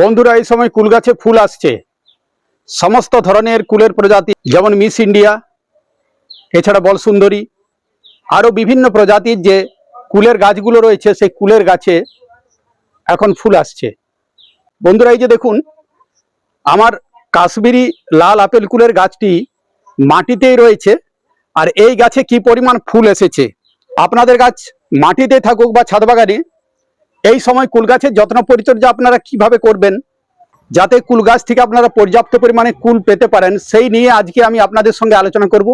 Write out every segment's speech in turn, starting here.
বন্ধুরা, এই সময় কুল গাছে ফুল আসছে। সমস্ত ধরনের কুলের প্রজাতি, যেমন মিস ইন্ডিয়া, এছাড়া বলসুন্দরী, আরও বিভিন্ন প্রজাতির যে কুলের গাছগুলো রয়েছে, সেই কুলের গাছে এখন ফুল আসছে। বন্ধুরা, এই যে দেখুন, আমার কাশ্মীরি লাল আপেল কুলের গাছটি মাটিতেই রয়েছে, আর এই গাছে কি পরিমাণ ফুল এসেছে? আপনাদের গাছ মাটিতে থাকুক বা ছাদ বাগানে এই সময় কুল গাছের যত্ন পরিচর্যা আপনারা কীভাবে করবেন? যাতে কুল গাছ থেকে আপনারা পর্যাপ্ত পরিমাণে কুল পেতে পারেন, সেই নিয়ে আজকে আমি আপনাদের সঙ্গে আলোচনা করব।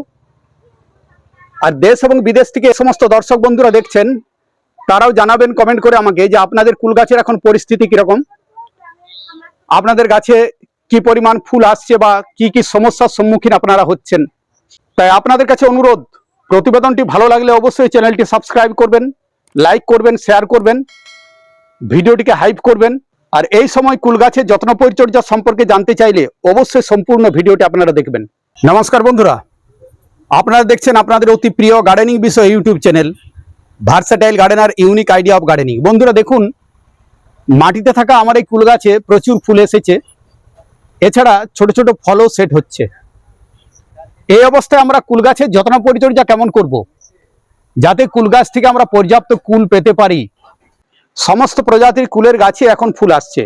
আর দেশ এবং বিদেশ থেকে সমস্ত দর্শক বন্ধুরা দেখছেন, তারাও জানাবেন কমেন্ট করে আমাকে যে আপনাদের কুল গাছের এখন পরিস্থিতি কীরকম? আপনাদের গাছে কি পরিমাণ ফুল আসছে বা কি কি সমস্যার সম্মুখীন আপনারা হচ্ছেন? তাই আপনাদের কাছে অনুরোধ, প্রতিবেদনটি ভালো লাগলে অবশ্যই চ্যানেলটি সাবস্ক্রাইব করবেন, লাইক করবেন শেয়ার করবেন। ভিডিওটিকে হাইপ করবেন। আর এই সময় কুল গাছের যত্ন পরিচর্যা সম্পর্কে জানতে চাইলে অবশ্যই সম্পূর্ণ ভিডিওটি আপনারা দেখবেন। নমস্কার বন্ধুরা। আপনারা দেখছেন আপনাদের অতি প্রিয় গার্ডেনিং বিষয় YouTube channel versatile gardener unique idea of gardening বন্ধুরা, দেখুন, মাটিতে থাকা আমার এই কুল গাছে প্রচুর ফুল এসেছে। এছাড়া ছোট ছোট ফলও সেট হচ্ছে। এই অবস্থায় আমরা কুল গাছের যত্ন পরিচর্যা কেমন করব। যাতে কুল গাছ থেকে আমরা পর্যাপ্ত কুল পেতে পারি। সমস্ত প্রজাতির কুলের গাছে এখন ফুল আসছে।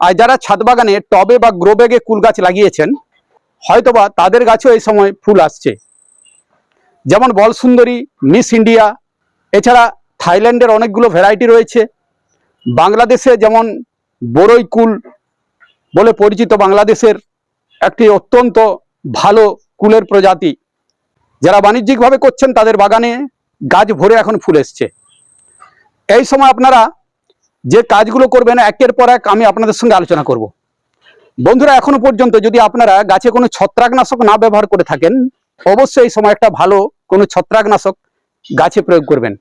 আর যারা ছাদ বাগানে টবে বা গ্রো ব্যাগে কুল গাছ লাগিয়েছেন, হয়তোবা তাদের গাছেও এই সময় ফুল আসছে। যেমন বল সুন্দরী মিস ইন্ডিয়া, এছাড়া থাইল্যান্ডের অনেকগুলো ভ্যারাইটি রয়েছে। বাংলাদেশে যেমন বড়ই কুল বলে পরিচিত বাংলাদেশের একটি অত্যন্ত ভালো কুলের প্রজাতি। যারা বাণিজ্যিকভাবে করছেন, তাদের বাগানে গাছ ভরে এখন ফুল এসছে। এই সময় আপনারা যে কাজগুলো করবেন, একের পর এক আমি আপনাদের সঙ্গে আলোচনা করব। বন্ধুরা, এখনও পর্যন্ত যদি আপনারা গাছে কোনো ছত্রাকনাশক না ব্যবহার করে থাকেন, অবশ্যই এই সময় একটা ভালো কোনো ছত্রাকনাশক গাছে প্রয়োগ করবেন।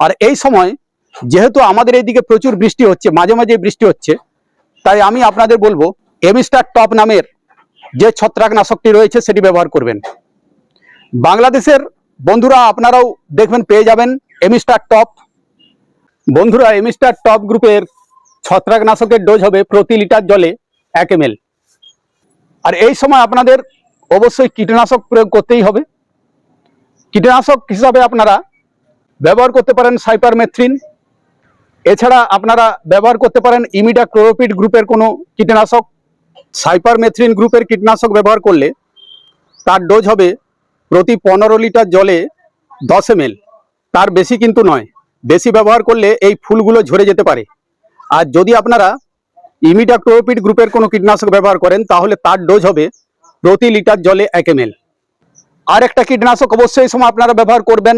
আর এই সময় যেহেতু আমাদের এইদিকে প্রচুর বৃষ্টি হচ্ছে, মাঝে মাঝে বৃষ্টি হচ্ছে, তাই আমি আপনাদের বলব, এমিস্টার টপ নামের যে ছত্রাকনাশকটি রয়েছে, সেটি ব্যবহার করবেন। বাংলাদেশের বন্ধুরা, আপনারাও দেখবেন, পেয়ে যাবেন এমিস্টার টপ। বন্ধুরা এমিস্টার টপ গ্রুপের ছত্রাকনাশকের ডোজ হবে প্রতি লিটার জলে এক এম আর এই সময় আপনাদের অবশ্যই কীটনাশক প্রয়োগ করতেই হবে। কীটনাশক হিসাবে আপনারা ব্যবহার করতে পারেন সাইপারমেথ্রিন। এছাড়া আপনারা ব্যবহার করতে পারেন ইমিডা ক্লোরোপিড গ্রুপের কোনো কীটনাশক। সাইপারমেথ্রিন গ্রুপের কীটনাশক ব্যবহার করলে তার ডোজ হবে প্রতি পনেরো লিটার জলে দশ এম তার বেশি কিন্তু নয়। বেশি ব্যবহার করলে এই ফুলগুলো ঝরে যেতে পারে। আর যদি আপনারা ইমিডা ক্লোরোপিড গ্রুপের কোনো কীটনাশক ব্যবহার করেন, তাহলে তার ডোজ হবে প্রতি লিটার জলে এক এম আর একটা কীটনাশক অবশ্যই সময় আপনারা ব্যবহার করবেন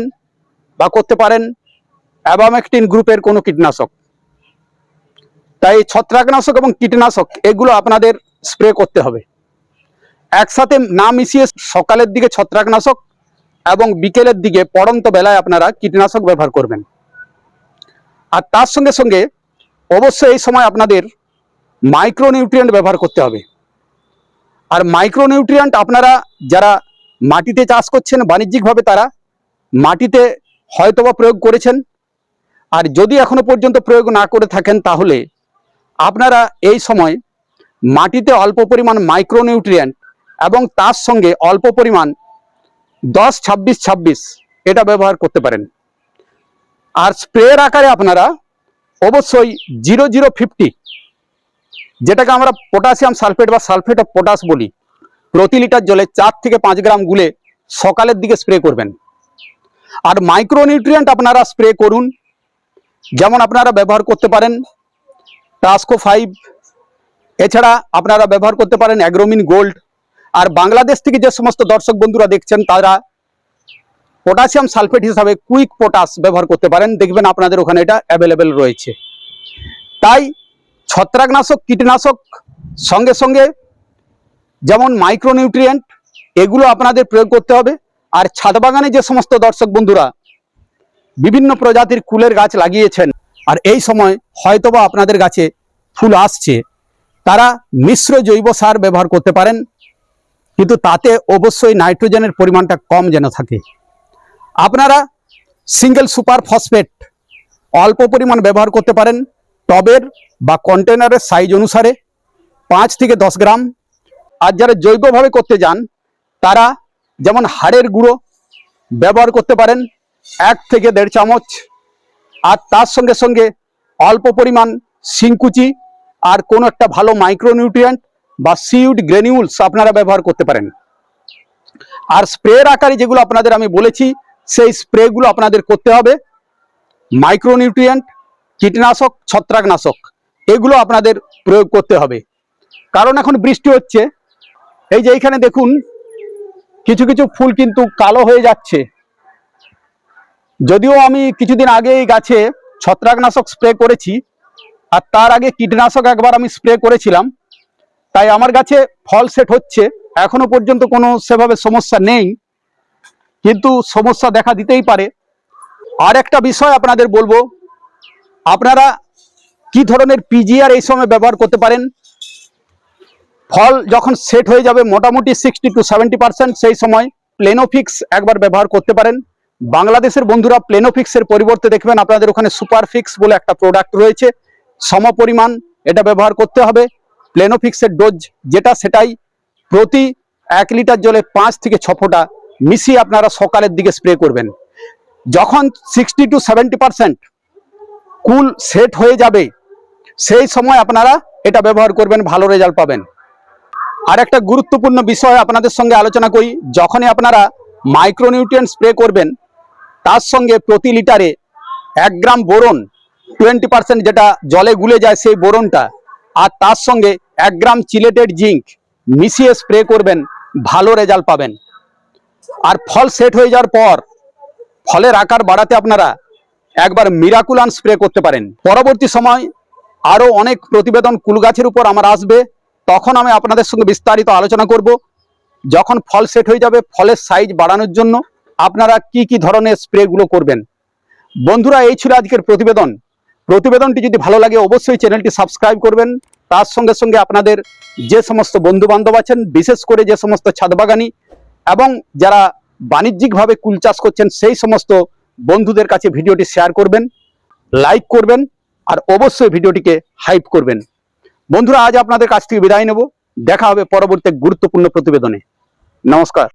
বা করতে পারেন, অ্যাবামেকটিন গ্রুপের কোনো কীটনাশক। তাই ছত্রাকনাশক এবং কীটনাশক, এগুলো আপনাদের স্প্রে করতে হবে। একসাথে না মিশিয়ে সকালের দিকে ছত্রাকনাশক এবং বিকেলের দিকে পড়ন্ত বেলায় আপনারা কীটনাশক ব্যবহার করবেন। আর তার সঙ্গে সঙ্গে অবশ্যই এই সময় আপনাদের মাইক্রোনিউট্রিয়েন্ট ব্যবহার করতে হবে। আর মাইক্রোনিউট্রিয়েন্ট আপনারা যারা মাটিতে চাষ করছেন, বাণিজ্যিকভাবে তারা মাটিতে হয়তোবা প্রয়োগ করেছেন। আর যদি এখনও পর্যন্ত প্রয়োগ না করে থাকেন, তাহলে আপনারা এই সময় মাটিতে অল্প পরিমাণ মাইক্রোনিউট্রিয়েন্ট এবং তার সঙ্গে অল্প পরিমাণ দশ, ছাব্বিশ ছাব্বিশ এটা ব্যবহার করতে পারেন। আর স্প্রের আকারে আপনারা অবশ্যই জিরো জিরো ফিফটি, যেটাকে আমরা পটাশিয়াম সালফেট বা সালফেট অফ পটাশ বলি, প্রতি লিটার জলে চার থেকে পাঁচ গ্রাম গুলে সকালের দিকে স্প্রে করবেন। আর মাইক্রোনিউট্রিয়েন্ট আপনারা স্প্রে করুন, যেমন আপনারা ব্যবহার করতে পারেন টাস্কো ফাইভ, এছাড়া আপনারা ব্যবহার করতে পারেন অ্যাগ্রোমিন গোল্ড। আর বাংলাদেশ থেকে যে সমস্ত দর্শক বন্ধুরা দেখছেন, তারা পটাশিয়াম সালফেট হিসাবে কুইক পটাশ ব্যবহার করতে পারেন। দেখবেন আপনাদের ওখানে এটা অ্যাভেলেবেল রয়েছে। তাই ছত্রাকনাশক, কীটনাশক সঙ্গে সঙ্গে যেমন মাইক্রোনিউট্রিয়েন্ট এগুলো আপনাদের প্রয়োগ করতে হবে। আর ছাদ বাগানে যে সমস্ত দর্শক বন্ধুরা বিভিন্ন প্রজাতির কুলের গাছ লাগিয়েছেন, আর এই সময় হয়তোবা আপনাদের গাছে ফুল আসছে, তারা মিশ্র জৈব সার ব্যবহার করতে পারেন। কিন্তু তাতে অবশ্যই নাইট্রোজেনের পরিমাণটা কম যেন থাকে। আপনারা সিঙ্গেল সুপার ফসফেট অল্প পরিমাণ ব্যবহার করতে পারেন। টবের বা কন্টেনারের সাইজ অনুসারে পাঁচ থেকে দশ গ্রাম। আর যারা জৈবভাবে করতে যান, তারা যেমন হাড়ের গুঁড়ো ব্যবহার করতে পারেন, এক থেকে দেড় চামচ। আর তার সঙ্গে সঙ্গে অল্প পরিমাণ সিংকুচি আর কোনো একটা ভালো মাইক্রোনিউট্রিয়েন্ট বা সিউড গ্রেনিউলস আপনারা ব্যবহার করতে পারেন। আর স্প্রের আকারে যেগুলো আপনাদের আমি বলেছি সেই স্প্রেগুলো আপনাদের করতে হবে। মাইক্রোনিউট্রিয়েন্ট কীটনাশক, ছত্রাকনাশক, এগুলো আপনাদের প্রয়োগ করতে হবে। কারণ এখন বৃষ্টি হচ্ছে। এই যে এইখানে দেখুন, কিছু কিছু ফুল কিন্তু কালো হয়ে যাচ্ছে। যদিও আমি কিছুদিন আগে এই গাছে ছত্রাকনাশক স্প্রে করেছি, আর তার আগে কীটনাশক একবার আমি স্প্রে করেছিলাম। তাই আমার গাছে ফল সেট হচ্ছে। এখনও পর্যন্ত কোনো সেভাবে সমস্যা নেই। কিন্তু সমস্যা দেখা দিতেই পারে। আর একটা বিষয় আপনাদের বলব, আপনারা কি ধরনের পিজিআর এই সময় ব্যবহার করতে পারেন? ফল যখন সেট হয়ে যাবে, মোটামুটি সিক্সটি টু সেভেন্টি পার্সেন্ট সেই সময় প্লেনোফিক্স একবার ব্যবহার করতে পারেন। বাংলাদেশের বন্ধুরা প্লেনোফিক্সের পরিবর্তে দেখবেন, আপনাদের ওখানে সুপারফিক্স বলে একটা প্রোডাক্ট রয়েছে। সম পরিমাণ এটা ব্যবহার করতে হবে। প্লেনোফিক্সের ডোজ যেটা, সেটাই প্রতি এক লিটার জলে পাঁচ থেকে ছ ফোঁটা মিশিয়ে আপনারা সকালের দিকে স্প্রে করবেন। যখন sixty to seventy cool set হয়ে যাবে, সেই সময় আপনারা এটা ব্যবহার করবেন, ভালো রেজাল্ট পাবেন। আর একটা গুরুত্বপূর্ণ বিষয় আপনাদের সঙ্গে আলোচনা করি। যখনই আপনারা মাইক্রোনিউট্রিয়েন্ট স্প্রে করবেন, তার সঙ্গে প্রতি লিটারে এক গ্রাম বোরন টোয়েন্টি পার্সেন্ট যেটা জলে গুলে যায় সেই বোরনটা, আর তার সঙ্গে এক গ্রাম চিলেটেড জিঙ্ক মিশিয়ে স্প্রে করবেন, ভালো রেজাল্ট পাবেন। আর ফল সেট হয়ে যাওয়ার পর, ফলের আকার বাড়াতে আপনারা একবার মিরাকুলান স্প্রে করতে পারেন। পরবর্তী সময় আরও অনেক প্রতিবেদন কুল গাছের উপর আমার আসবে। তখন আমি আপনাদের সঙ্গে বিস্তারিত আলোচনা করব। যখন ফল সেট হয়ে যাবে, ফলের সাইজ বাড়ানোর জন্য আপনারা কি কি ধরনের স্প্রেগুলো করবেন। বন্ধুরা, এই ছিল আজকের প্রতিবেদন। প্রতিবেদনটি যদি ভালো লাগে, অবশ্যই চ্যানেলটি সাবস্ক্রাইব করবেন। তার সঙ্গে সঙ্গে আপনাদের যে সমস্ত বন্ধু বান্ধব আছেন, বিশেষ করে যে সমস্ত ছাদবাগানি এবং যারা বাণিজ্যিকভাবে কুল চাষ করছেন, সেই সমস্ত বন্ধুদের কাছে ভিডিওটি শেয়ার করবেন লাইক করবেন, আর অবশ্যই ভিডিওটিকে হাইপ করবেন। বন্ধুরা, আজ আপনাদের কাছ থেকে বিদায় নেব। দেখা হবে পরবর্তী গুরুত্বপূর্ণ প্রতিবেদনে। নমস্কার।